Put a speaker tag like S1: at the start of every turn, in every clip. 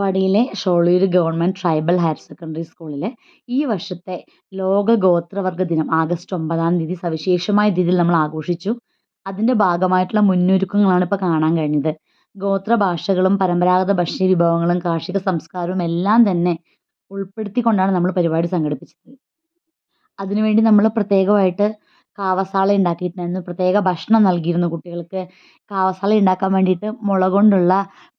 S1: അട്ടപ്പാടിയിലെ Sholur government tribal higher secondary സ്കൂളിലെ ഈ വർഷത്തെ ലോക ഗോത്രവർഗ ദിനം ആഗസ്റ്റ് ഒമ്പതാം തീയതി സവിശേഷമായ രീതിയിൽ നമ്മൾ ആഘോഷിച്ചു. അതിന്റെ ഭാഗമായിട്ടുള്ള മുന്നൊരുക്കങ്ങളാണ് ഇപ്പോൾ കാണാൻ കഴിഞ്ഞത്. ഗോത്ര ഭാഷകളും പരമ്പരാഗത ഭക്ഷ്യ വിഭവങ്ങളും കാർഷിക സംസ്കാരവും എല്ലാം തന്നെ ഉൾപ്പെടുത്തിക്കൊണ്ടാണ് നമ്മൾ പരിപാടി സംഘടിപ്പിച്ചത്. അതിനുവേണ്ടി നമ്മൾ പ്രത്യേകമായിട്ട് കാവസാള ഉണ്ടാക്കിയിട്ടുണ്ടായിരുന്നു. പ്രത്യേക ഭക്ഷണം നൽകിയിരുന്നു കുട്ടികൾക്ക്. കാവസാള ഉണ്ടാക്കാൻ വേണ്ടിയിട്ട് മുള കൊണ്ടുള്ള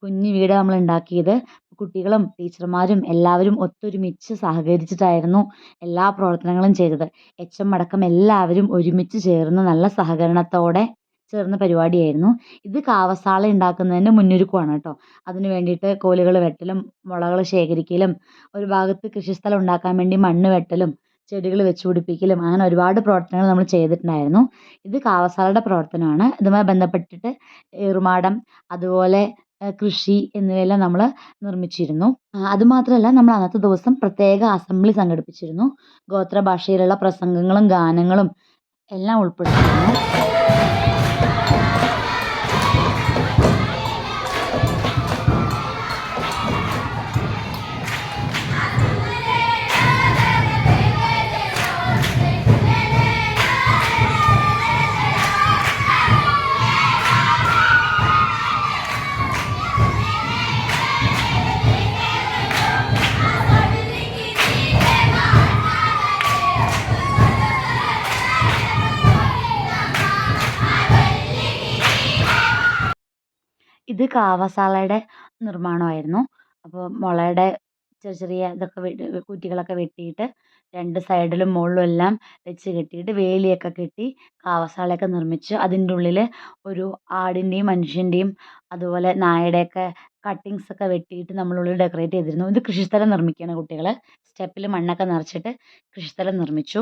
S1: കുഞ്ഞു വീട് നമ്മൾ ഉണ്ടാക്കിയത്. കുട്ടികളും ടീച്ചർമാരും എല്ലാവരും ഒത്തൊരുമിച്ച് സഹകരിച്ചിട്ടായിരുന്നു എല്ലാ പ്രവർത്തനങ്ങളും ചെയ്തത്. എച്ച് എം അടക്കം എല്ലാവരും ഒരുമിച്ച് ചേർന്ന് നല്ല സഹകരണത്തോടെ ചേർന്ന പരിപാടിയായിരുന്നു. ഇത് കാവസാള ഉണ്ടാക്കുന്നതിന്റെ മുന്നൊരുക്കമാണ് കേട്ടോ. അതിന് വേണ്ടിയിട്ട് കോലുകൾ വെട്ടലും മുളകൾ ശേഖരിക്കലും ഒരു ഭാഗത്ത് കൃഷിസ്ഥലം ഉണ്ടാക്കാൻ വേണ്ടി മണ്ണ് വെട്ടലും ചെടികൾ വെച്ച് പിടിപ്പിക്കലും അങ്ങനെ ഒരുപാട് പ്രവർത്തനങ്ങൾ നമ്മൾ ചെയ്തിട്ടുണ്ടായിരുന്നു. ഇത് കാവസാലയുടെ പ്രവർത്തനമാണ്. ഇതുമായി ബന്ധപ്പെട്ടിട്ട് ഏറുമാടം അതുപോലെ കൃഷി എന്നിവയെല്ലാം നമ്മൾ നിർമ്മിച്ചിരുന്നു. അതുമാത്രമല്ല നമ്മൾ അന്നത്തെ ദിവസം പ്രത്യേക അസംബ്ലി സംഘടിപ്പിച്ചിരുന്നു. ഗോത്ര ഭാഷയിലുള്ള പ്രസംഗങ്ങളും ഗാനങ്ങളും എല്ലാം ഉൾപ്പെടുത്തിയിരുന്നു. ഇത് കാവസാളയുടെ നിർമ്മാണമായിരുന്നു. അപ്പോൾ മുളയുടെ ചെറിയ ചെറിയ ഇതൊക്കെ കുറ്റികളൊക്കെ വെട്ടിയിട്ട് രണ്ട് സൈഡിലും മുകളിലും എല്ലാം വെച്ച് കെട്ടിയിട്ട് വേലിയൊക്കെ കെട്ടി കാവസാളയൊക്കെ നിർമ്മിച്ച് അതിന്റെ ഉള്ളിൽ ഒരു ആടിന്റെയും മനുഷ്യന്റെയും അതുപോലെ നായയുടെയൊക്കെ കട്ടിങ്സ് ഒക്കെ വെട്ടിയിട്ട് നമ്മളുള്ളിൽ ഡെക്കറേറ്റ് ചെയ്തിരുന്നു. ഇത് കൃഷിസ്ഥലം നിർമ്മിക്കുകയാണ് കുട്ടികൾ സ്റ്റെപ്പിൽ മണ്ണൊക്കെ നിറച്ചിട്ട് കൃഷിസ്ഥലം നിർമ്മിച്ചു.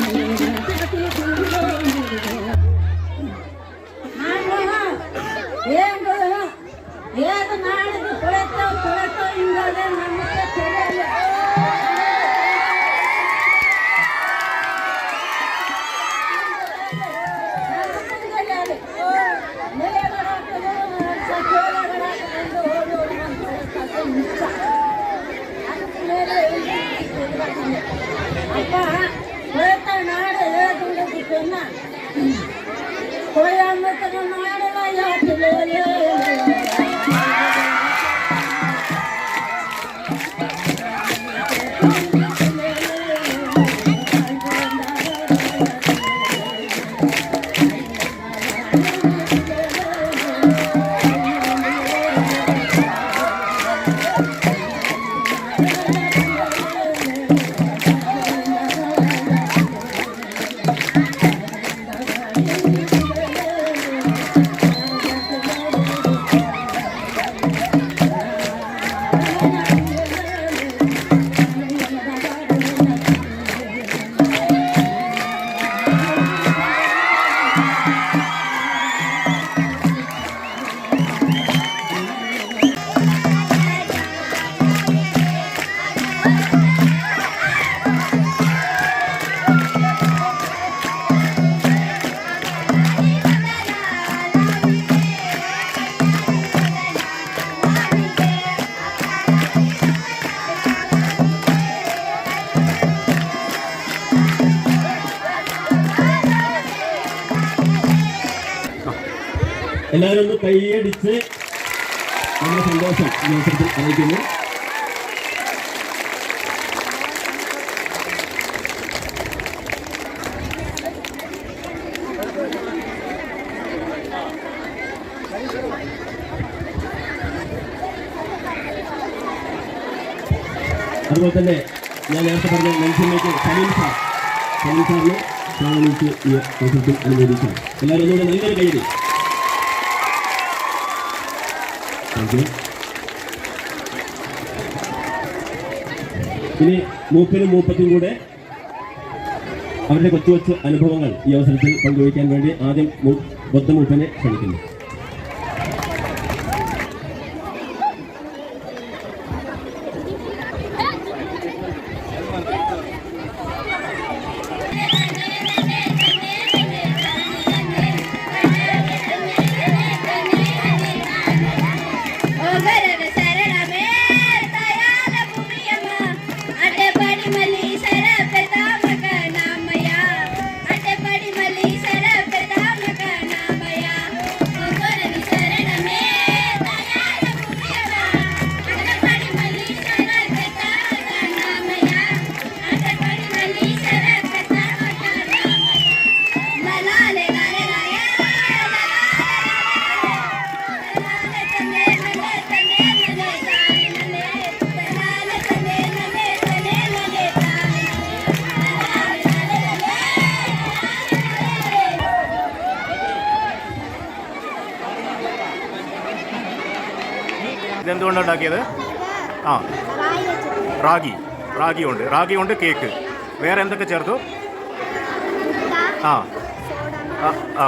S2: എല്ലാവരും ഒന്ന് കൈയടിച്ച് നമ്മുടെ സന്തോഷം ഈ അറിയിക്കുന്നു. അതുപോലെ തന്നെ ഞാൻ നേരത്തെ പറഞ്ഞ മനുഷ്യനിലേക്ക് സലീം സാർ സലീം സാറിന് അവസരത്തിൽ അനുമോദിക്കുന്നു എല്ലാവരും ഒന്നുകൂടെ നല്ലൊരു കൈയടി. താങ്ക് ഇനി മൂപ്പനും മൂപ്പത്തും കൂടെ അവരുടെ കൊച്ചു കൊച്ചു അനുഭവങ്ങൾ ഈ അവസരത്തിൽ പങ്കുവയ്ക്കാൻ വേണ്ടി ആദ്യം ബുദ്ധമൂപ്പനെ ക്ഷണിക്കുന്നു.
S3: ഇതെന്തുകൊണ്ടാണ് ഉണ്ടാക്കിയത്? ആ. റാഗി. റാഗി ഉണ്ട് റാഗി കൊണ്ട് കേക്ക്. വേറെ എന്തൊക്കെ ചേർത്തു? ആ. ആ,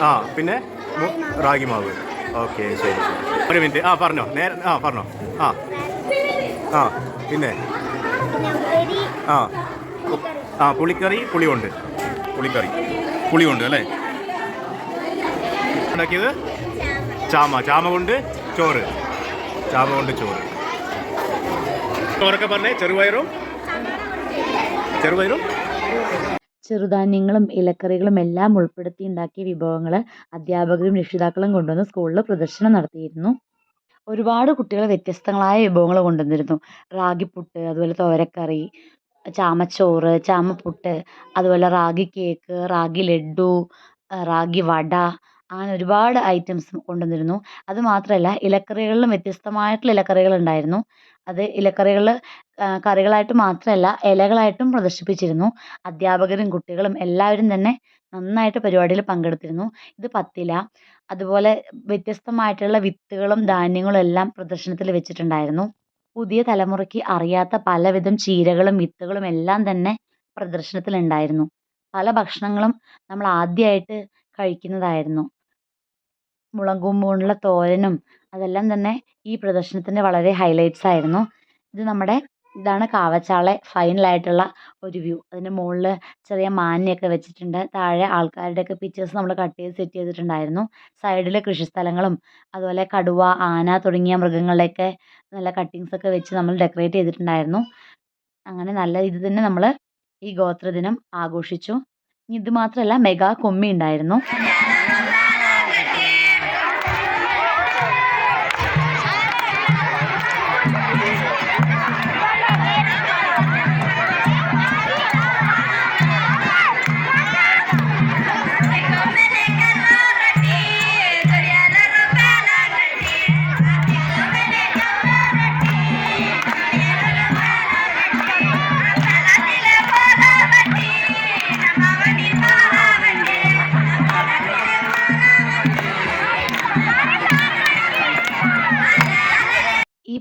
S3: ആ. പിന്നെ റാഗി മാവ്. ഓക്കെ ശരി ഒരു മിനിറ്റ്. ആ പറഞ്ഞോ. നേരെ ആ പറഞ്ഞോ. ആ. ആ പിന്നെ? ആ. ആ പുളിക്കറി പുളിയുണ്ട്. പുളിക്കറി. പുളിയുണ്ട് അല്ലേ? ഉണ്ടാക്കിയത് ചാമ. ചാമ കൊണ്ട് ചോറ്. ചാമ കൊണ്ട് ചോറ്. ചോറൊക്കെ പറഞ്ഞേ ചെറുപയറും? ചെറുപയറും?
S1: ചെറുധാന്യങ്ങളും ഇലക്കറികളും എല്ലാം ഉൾപ്പെടുത്തി ഉണ്ടാക്കിയ വിഭവങ്ങൾ അധ്യാപകരും രക്ഷിതാക്കളും കൊണ്ടുവന്ന് സ്കൂളിൽ പ്രദർശനം നടത്തിയിരുന്നു. ഒരുപാട് കുട്ടികൾ വ്യത്യസ്തങ്ങളായ വിഭവങ്ങൾ കൊണ്ടുവന്നിരുന്നു. റാഗിപ്പുട്ട് അതുപോലെ തോരക്കറി ചാമച്ചോറ് ചാമപ്പുട്ട് അതുപോലെ റാഗി കേക്ക് റാഗി ലഡു റാഗി വട അങ്ങനെ ഒരുപാട് ഐറ്റംസ് കൊണ്ടുവന്നിരുന്നു. അത് മാത്രമല്ല ഇലക്കറികളിലും വ്യത്യസ്തമായിട്ടുള്ള ഇലക്കറികൾ ഉണ്ടായിരുന്നു. അത് ഇലക്കറികൾ കറികളായിട്ട് മാത്രമല്ല ഇലകളായിട്ടും പ്രദർശിപ്പിച്ചിരുന്നു. അധ്യാപകരും കുട്ടികളും എല്ലാവരും തന്നെ നന്നായിട്ട് പരിപാടിയിൽ പങ്കെടുത്തിരുന്നു. ഇത് പത്തില അതുപോലെ വ്യത്യസ്തമായിട്ടുള്ള വിത്തുകളും ധാന്യങ്ങളും എല്ലാം പ്രദർശനത്തിൽ വെച്ചിട്ടുണ്ടായിരുന്നു. പുതിയ തലമുറയ്ക്ക് അറിയാത്ത പലവിധം ചീരകളും വിത്തുകളും എല്ലാം തന്നെ പ്രദർശനത്തിലുണ്ടായിരുന്നു. പല ഭക്ഷണങ്ങളും നമ്മൾ ആദ്യമായിട്ട് കഴിക്കുന്നതായിരുന്നു. മുളകും കൊണ്ടുള്ള തോരനും അതെല്ലാം തന്നെ ഈ പ്രദർശനത്തിന്റെ വളരെ ഹൈലൈറ്റ്സ് ആയിരുന്നു. ഇത് നമ്മുടെ ഇതാണ് കാവച്ചാളെ ഫൈനലായിട്ടുള്ള ഒരു വ്യൂ അതിന്റെ മുകളിൽ ചെറിയ മാനിയൊക്കെ വെച്ചിട്ടുണ്ട്. താഴെ ആൾക്കാരുടെയൊക്കെ പിക്ചേഴ്സ് നമ്മൾ കട്ട് ചെയ്ത് സെറ്റ് ചെയ്തിട്ടുണ്ടായിരുന്നു. സൈഡിൽ കൃഷിസ്ഥലങ്ങളും അതുപോലെ കടുവ ആന തുടങ്ങിയ മൃഗങ്ങളുടെയൊക്കെ നല്ല കട്ടിങ്സ് ഒക്കെ വെച്ച് നമ്മൾ ഡെക്കറേറ്റ് ചെയ്തിട്ടുണ്ടായിരുന്നു. അങ്ങനെ നല്ല ഇത് തന്നെ നമ്മൾ ഈ ഗോത്രദിനം ആഘോഷിച്ചു. ഇത് മാത്രമല്ല മെഗാ കൊമ്മി ഉണ്ടായിരുന്നു.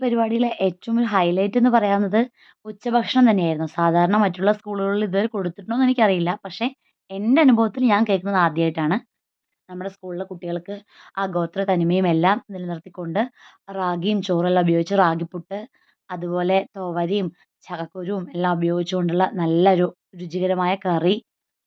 S1: പരിപാടിയിലെ ഏറ്റവും ഒരു ഹൈലൈറ്റ് എന്ന് പറയാവുന്നത് ഉച്ചഭക്ഷണം തന്നെയായിരുന്നു. സാധാരണ മറ്റുള്ള സ്കൂളുകളിൽ ഇതുവരെ കൊടുത്തിട്ടുണ്ടോ എന്ന് എനിക്കറിയില്ല. പക്ഷേ എന്റെ അനുഭവത്തിൽ ഞാൻ കേൾക്കുന്നത് ആദ്യമായിട്ടാണ് നമ്മുടെ സ്കൂളിലെ കുട്ടികൾക്ക് ആ ഗോത്ര തനിമയും എല്ലാം നിലനിർത്തിക്കൊണ്ട് റാഗിയും ചോറെല്ലാം ഉപയോഗിച്ച് റാഗിപ്പുട്ട് അതുപോലെ തോവരിയും ചക്കക്കുരുവും എല്ലാം ഉപയോഗിച്ചുകൊണ്ടുള്ള നല്ലൊരു രുചികരമായ കറി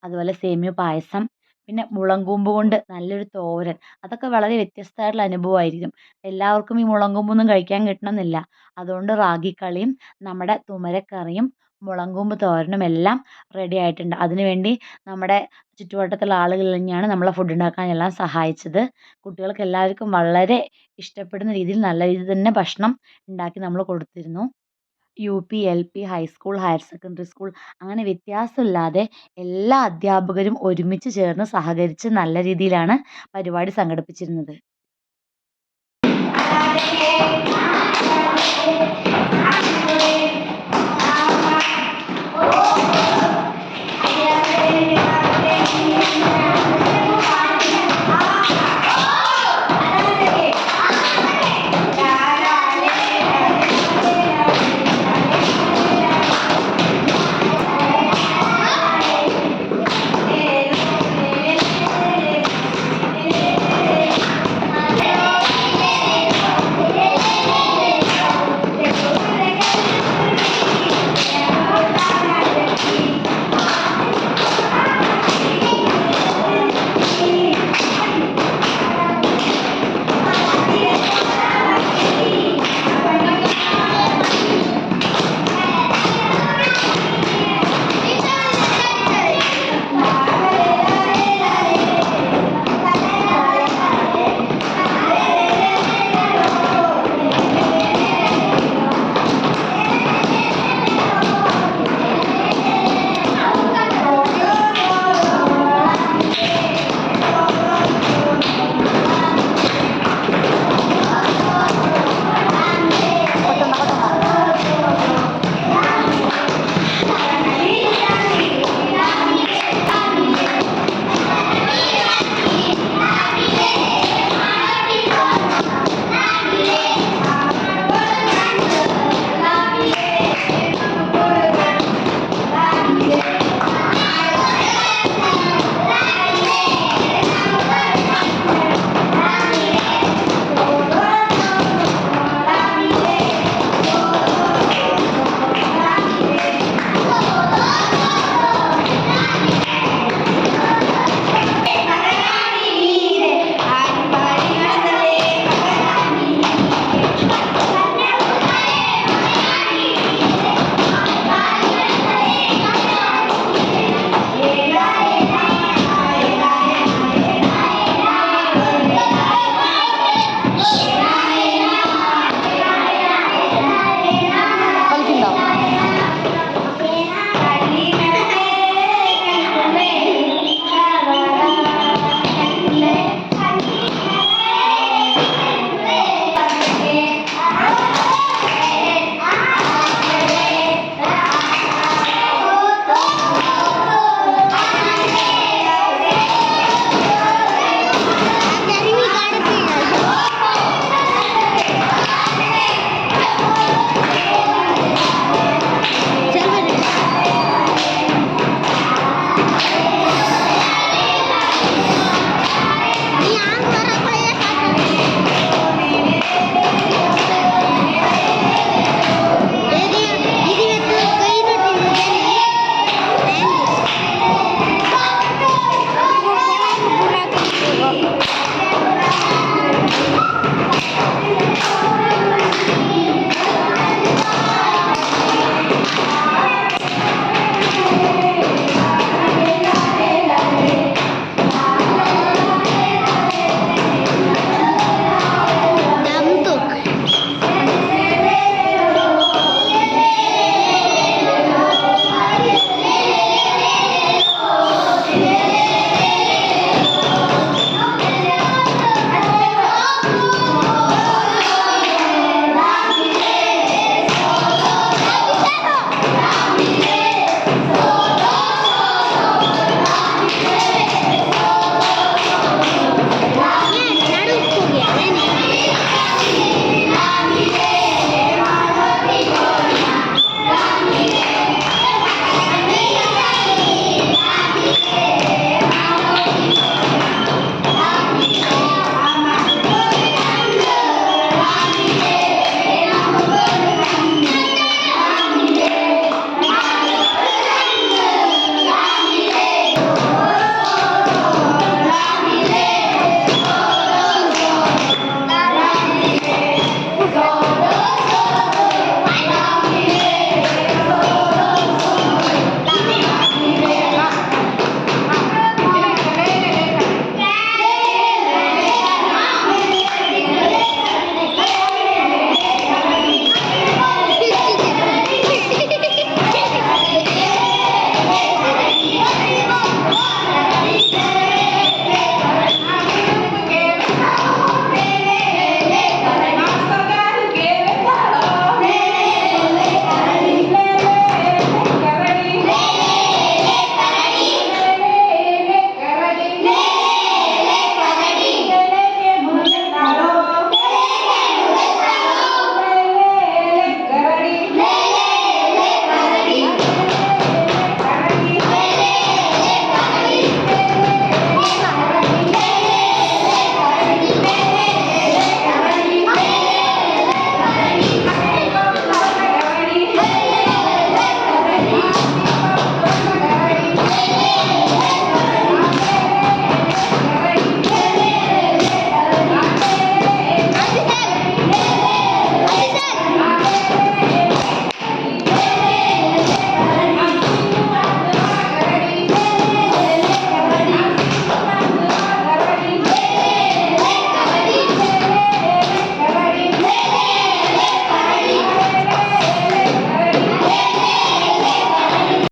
S1: അതുപോലെ സേമിയ പായസം പിന്നെ മുളങ്കൂമ്പ് കൊണ്ട് നല്ലൊരു തോരൻ. അതൊക്കെ വളരെ വ്യത്യസ്തമായിട്ടുള്ള അനുഭവമായിരിക്കും. എല്ലാവർക്കും ഈ മുളങ്കൂമ്പൊന്നും കഴിക്കാൻ കിട്ടണമെന്നില്ല. അതുകൊണ്ട് റാഗിക്കളിയും നമ്മുടെ തുമരക്കറിയും മുളങ്കൂമ്പ് തോരനും എല്ലാം റെഡി ആയിട്ടുണ്ട്. അതിന് വേണ്ടി നമ്മുടെ ചുറ്റുവട്ടത്തുള്ള ആളുകൾ തന്നെയാണ് നമ്മളെ ഫുഡ് ഉണ്ടാക്കാൻ എല്ലാം സഹായിച്ചത്. കുട്ടികൾക്ക് എല്ലാവർക്കും വളരെ ഇഷ്ടപ്പെടുന്ന രീതിയിൽ നല്ല രീതിയിൽ തന്നെ ഭക്ഷണം ഉണ്ടാക്കി നമ്മൾ കൊടുത്തിരുന്നു. U P L P high school higher secondary school അങ്ങനെ വ്യത്യാസമില്ലാതെ എല്ലാ അധ്യാപകരും ഒരുമിച്ച് ചേർന്ന് സഹകരിച്ച് നല്ല രീതിയിലാണ് പരിപാടി സംഘടിപ്പിച്ചിരുന്നത്.